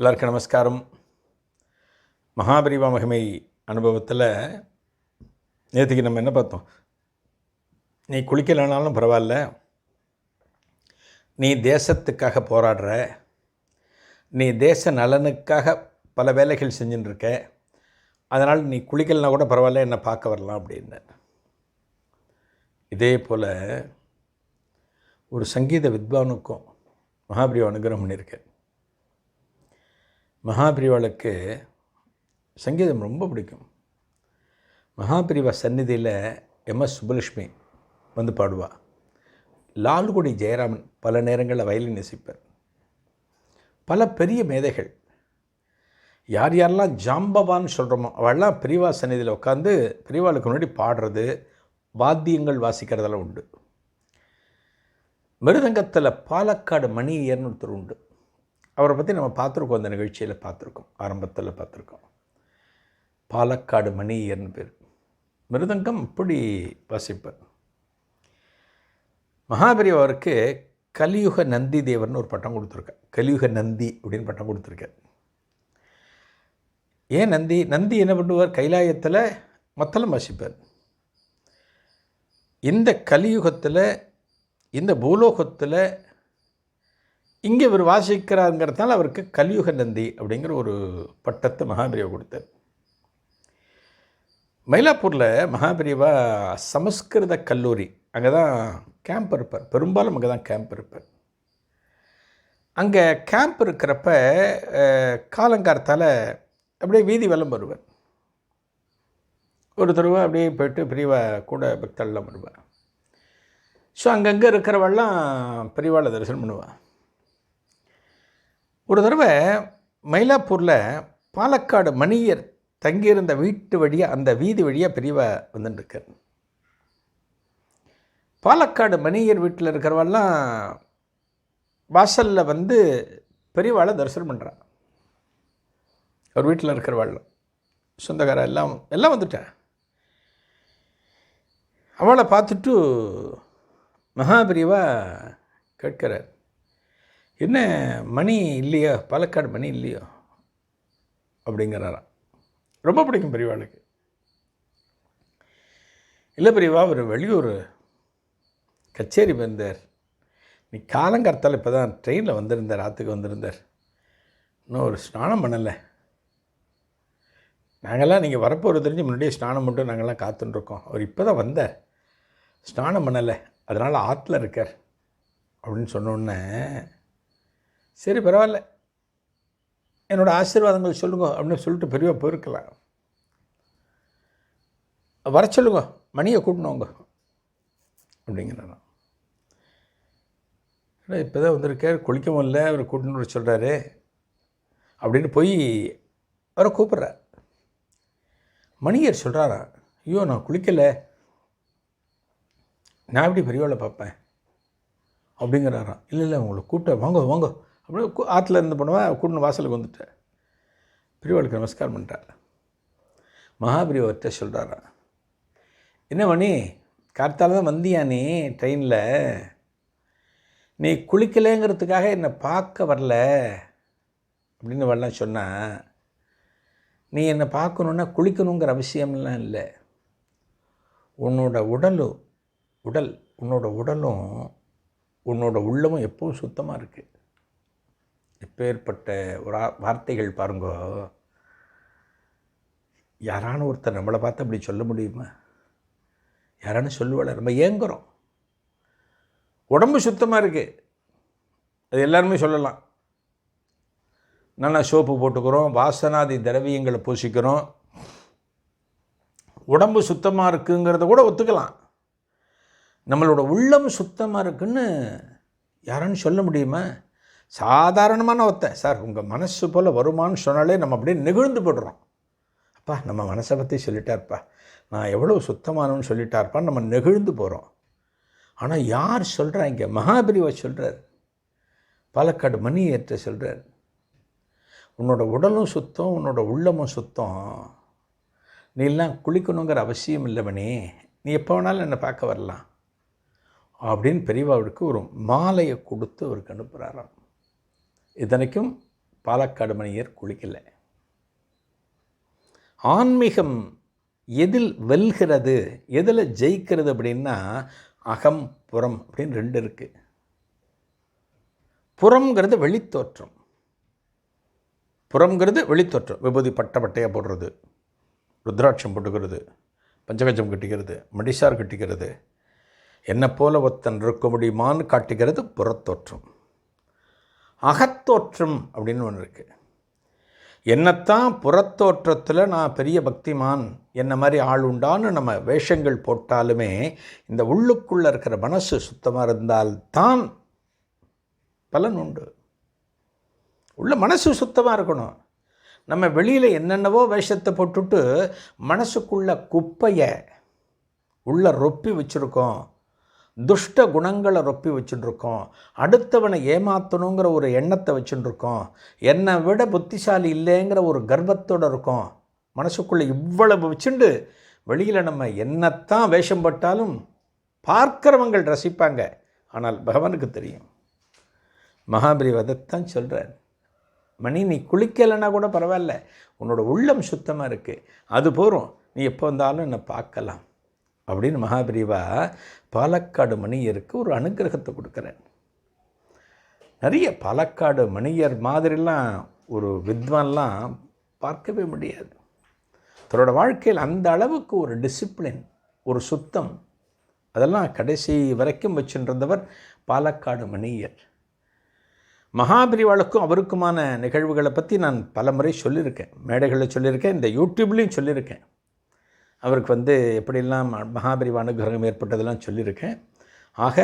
எல்லாருக்கும் நமஸ்காரம். மகாபரிவா மகிமை அனுபவத்தில் நேற்றுக்கு நம்ம என்ன பார்த்தோம்? நீ குளிக்கலைனாலும் பரவாயில்ல. நீ தேசத்துக்காக போராடுற. நீ தேச நலனுக்காக பல வேலைகள் செஞ்சுட்டுருக்க அதனால் நீ குளிக்கலைனா கூட பரவாயில்ல என்னை பார்க்க வரலாம் அப்படின்னு இதே போல் ஒரு சங்கீத வித்வானுக்கும் மகாபிரிவா அனுகிரகம் பண்ணியிருக்கேன் மகாபிரிவாளுக்கு சங்கீதம் ரொம்ப பிடிக்கும். மகாபிரிவா சந்நிதியில் எம்எஸ் சுப்புலட்சுமி வந்து பாடுவா. லால்குடி ஜெயராமன் பல நேரங்களில் வயலின் நெசிப்பார். பல பெரிய மேதைகள். யார் யாரெல்லாம் ஜாம்பவான்னு சொல்கிறோமோ அவெல்லாம் பிரிவா சந்நிதியில் உட்காந்து பிரிவாளுக்கு முன்னாடி பாடுறது வாத்தியங்கள் வாசிக்கிறதெல்லாம் உண்டு. மிருதங்கத்தில் பாலக்காடு மணியர்னு ஒருத்தர் உண்டு. அவரை பற்றி நம்ம பார்த்துருக்கோம் அந்த நிகழ்ச்சியில் பார்த்துருக்கோம் ஆரம்பத்தில் பார்த்துருக்கோம். பாலக்காடு மணியர்னு பேர். மிருதங்கம் அப்படி வாசிப்பார். மகாபெரியவருக்கு கலியுக நந்தி தேவர்னு ஒரு பட்டம் கொடுத்துருக்கார். கலியுக நந்தி அப்படின்னு பட்டம் கொடுத்துருக்கார். ஏன் நந்தி? நந்தி என்ன பண்ணுவார்? கைலாயத்தில் மத்தளம் வாசிப்பார். இந்த கலியுகத்தில் இந்த பூலோகத்தில் இங்கே இவர் வாசிக்கிறாருங்கிறதுனால அவருக்கு கலியுக நந்தி அப்படிங்கிற ஒரு பட்டத்தை மகாபிரிவா கொடுத்தார். மயிலாப்பூரில் மகாபிரிவா சமஸ்கிருத கல்லூரி அங்கே தான் கேம்ப் இருப்பார். பெரும்பாலும் அங்கே தான் கேம்ப் இருப்பார். அங்கே கேம்ப் இருக்கிறப்ப காலங்கார்த்தால் அப்படியே வீதி வெள்ளம் வருவார். ஒரு தடவை அப்படியே போயிட்டு பெரியவா கூட பக்தெல்லாம் வருவார். ஸோ அங்கங்கே இருக்கிறவெல்லாம் பெரியவாளை தரிசனம் பண்ணுவாள் ஒரு தடவை மயிலாப்பூரில் பாலக்காடு மணியர் தங்கியிருந்த வீட்டு வழியாக அந்த வீதி வழியாக பெரியவா வந்துட்டுருக்கார் பாலக்காடு மணியர் வீட்டில் இருக்கிறவெல்லாம் வாசலில் வந்து பெரியவாளை தரிசனம் பண்ணுறான் அவர் வீட்டில் இருக்கிறவாள். சொந்தக்கார எல்லாம் எல்லாம் வந்துட்டேன். அவளை பார்த்துட்டு மகாபிரிவா கேட்கிறார் என்ன மணி இல்லையோ? பாலக்காடு மணி இல்லையோ? அப்படிங்கிறாராம். ரொம்ப பிடிக்கும் பெரியவாளுக்கு இல்லை பெரியவா அவர் வெளியூர் கச்சேரி வந்தார். நீ காலங்கர்த்தால் இப்போ தான் ட்ரெயினில் வந்திருந்தார் ஆற்றுக்கு வந்திருந்தார். இன்னும் ஒரு ஸ்நானம் பண்ணலை. நாங்கள்லாம் நீங்கள் வரப்போகிறது தெரிஞ்சு முன்னாடியே ஸ்நானம் மட்டும் நாங்கள்லாம் காத்துட்ருக்கோம் அவர் இப்போ தான் வந்தார். ஸ்நானம் பண்ணலை. அதனால் ஆற்றுல இருக்கார். அப்படின்னு சொன்னோன்னே சரி பரவாயில்ல. என்னோடய ஆசீர்வாதங்கள் சொல்லுங்க அப்படின்னு சொல்லிட்டு பெரியவா போயிருக்கலாம் வர சொல்லுங்க மணியை கூட்டணுங்க அப்படிங்கிறாராம் இப்போ தான் வந்திருக்கார் குளிக்கவும் இல்லை அவர் கூட்டணும் சொல்கிறாரு அப்படின்னு போய் அவரை கூப்பிட்றார். மணியர் சொல்கிறாரா ஐயோ நான் குளிக்கலை. நான் எப்படி பெரியவாளை பார்ப்பேன்? அப்படிங்கிறாராம். இல்லை இல்லை உங்களை கூப்பிட்ட வாங்க வாங்க. அப்படின்னு ஆற்றுல இருந்து பண்ணுவேன் கூட்டின வாசலுக்கு வந்துட்டேன் பெரியவாளுக்கு நமஸ்காரம் பண்ணிட்டார் மகாபிரிவர்கிட்ட சொல்கிறாரா என்ன மணி கார்த்தால தான் வந்தியா நீ ட்ரெயினில்? நீ குளிக்கலைங்கிறதுக்காக என்னை பார்க்க வரல. அப்படின்னு வரலாம் சொன்னால் நீ என்னை பார்க்கணுன்னா குளிக்கணுங்கிற அவசியம்லாம் இல்லை. உன்னோட உடலும் உடல் உன்னோட உடலும் உன்னோட உள்ளமும் எப்பவும் சுத்தமாக இருக்குது இப்பேற்பட்ட ஒரு ஆ- வார்த்தைகள் பாருங்கோ. யாரான ஒருத்தர் நம்மளை பார்த்து அப்படி சொல்ல முடியுமா? யாரானு சொல்லுவாள்? நம்ம ஏங்குறோம். உடம்பு சுத்தமாக இருக்குது அது எல்லாருமே சொல்லலாம். நல்லா சோப்பு போட்டுக்கிறோம் வாசனாதி திரவியங்களை பூசிக்கிறோம். உடம்பு சுத்தமாக இருக்குங்கிறத கூட ஒத்துக்கலாம். நம்மளோட உள்ளம் சுத்தமாக இருக்குன்னு யாரான்னு சொல்ல முடியுமா? சாதாரணமான ஒத்த. சார் உங்கள் மனசு போல் வருமான்னு சொன்னாலே நம்ம அப்படியே நெகிழ்ந்து போடுறோம் அப்பா நம்ம மனசை பற்றி சொல்லிட்டார்ப்பா. நான் எவ்வளோ சுத்தமானவன்னு சொல்லிட்டார்ப்பா நம்ம நெகிழ்ந்து போகிறோம் ஆனால் யார் சொல்கிறா இங்கே மகாபிரிவை சொல்கிறார் பாலக்காடு மணி ஏற்ற சொல்கிறார் உன்னோட உடலும் சுத்தம் உன்னோட உள்ளமும் சுத்தம். நீ எல்லாம் குளிக்கணுங்கிற அவசியம் இல்லை மணி. நீ எப்போ வேணாலும் என்னை பார்க்க வரலாம். அப்படின்னு பெரியவாவுக்கு ஒரு மாலையை கொடுத்து அவருக்கு அனுப்புகிறாராம் இத்தனைக்கும் பாலக்காடு மணியர் குளிக்கலை. ஆன்மீகம் எதில் வெல்கிறது எதில் ஜெயிக்கிறது அப்படின்னா அகம் புறம் அப்படின்னு ரெண்டு இருக்குது புறம்ங்கிறது வெளித்தோற்றம். புறம்ங்கிறது வெளித்தோற்றம். விபூதி பட்டை பட்டையாக போடுறது ருத்ராட்சம் போட்டுக்கிறது பஞ்சகஜம் கட்டிக்கிறது மடிசார் கட்டிக்கிறது என்னை போல ஒருத்தன் இருக்க முடியுமான்னு காட்டுகிறது புறத்தோற்றம். அகத்தோற்றம் அப்படின்னு ஒன்று இருக்குது என்னத்தான் புறத்தோற்றத்தில் நான் பெரிய பக்திமான் என்ன மாதிரி ஆள் உண்டான்னு நம்ம வேஷங்கள் போட்டாலுமே இந்த உள்ளுக்குள்ளே இருக்கிற மனசு சுத்தமாக இருந்தால்தான் பலன் உண்டு. உள்ள மனசு சுத்தமாக இருக்கணும். நம்ம வெளியில் என்னென்னவோ வேஷத்தை போட்டுட்டு மனசுக்குள்ள குப்பையை உள்ள ரொப்பி வச்சுருக்கோம். துஷ்ட குணங்களை ரொப்பி வச்சுட்டுருக்கோம் அடுத்தவனை ஏமாற்றணுங்கிற ஒரு எண்ணத்தை வச்சுட்டுருக்கோம் என்னை விட புத்திசாலி இல்லைங்கிற ஒரு கர்வத்தோடு இருக்கோம். மனசுக்குள்ளே இவ்வளவு வச்சுண்டு வெளியில் நம்ம என்னத்தான் வேஷம் போட்டாலும் பார்க்குறவங்கள் ரசிப்பாங்க. ஆனால் பகவானுக்கு தெரியும். மகாபலி வதத்தான் சொல்கிறார் மணி நீ குளிக்கலைன்னா கூட பரவாயில்ல. உன்னோட உள்ளம் சுத்தமாக இருக்குது அது போகிறோம் நீ எப்போ வந்தாலும் என்னை பார்க்கலாம். அப்படின்னு மகாபிரிவா பாலக்காடு மணியருக்கு ஒரு அனுகிரகத்தை கொடுக்குறேன் நிறைய பாலக்காடு மணியர் மாதிரிலாம் ஒரு வித்வான்லாம் பார்க்கவே முடியாது. தன்னோட வாழ்க்கையில் அந்த அளவுக்கு ஒரு டிசிப்ளின் ஒரு சுத்தம் அதெல்லாம் கடைசி வரைக்கும் வச்சுருந்தவர் பாலக்காடு மணியர். மகாபிரிவாளுக்கும் அவருக்குமான நிகழ்வுகளை பற்றி நான் பல முறை சொல்லியிருக்கேன். மேடைகளில் சொல்லியிருக்கேன் இந்த யூடியூப்லேயும் சொல்லியிருக்கேன். அவருக்கு வந்து எப்படிலாம் மகாபிரிவ அனுகிரகம் ஏற்பட்டதெல்லாம் சொல்லியிருக்கேன். ஆக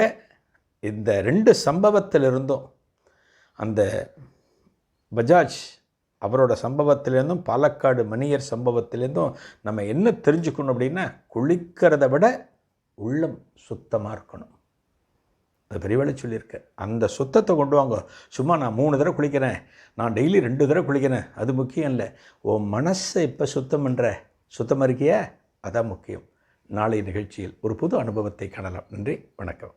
இந்த ரெண்டு சம்பவத்திலிருந்தும் அந்த பஜாஜ் அவரோட சம்பவத்திலேருந்தும் பாலக்காடு மணியர் சம்பவத்திலேருந்தும் நம்ம என்ன தெரிஞ்சுக்கணும் அப்படின்னா குளிக்கிறத விட உள்ளம் சுத்தமாக இருக்கணும். அது பெரியவேளை சொல்லியிருக்கேன். அந்த சுத்தத்தை கொண்டு வாங்க. சும்மா நான் மூணு தடவை குளிக்கிறேன். நான் டெய்லி ரெண்டு தடவை குளிக்கிறேன். அது முக்கியம் இல்லை. உன் மனசை இப்போ சுத்தம் பண்ணுற சுத்தமாக இருக்கியா? அதான் முக்கியம். நாளை நிகழ்ச்சியில் ஒரு புது அனுபவத்தை காணலாம். நன்றி வணக்கம்.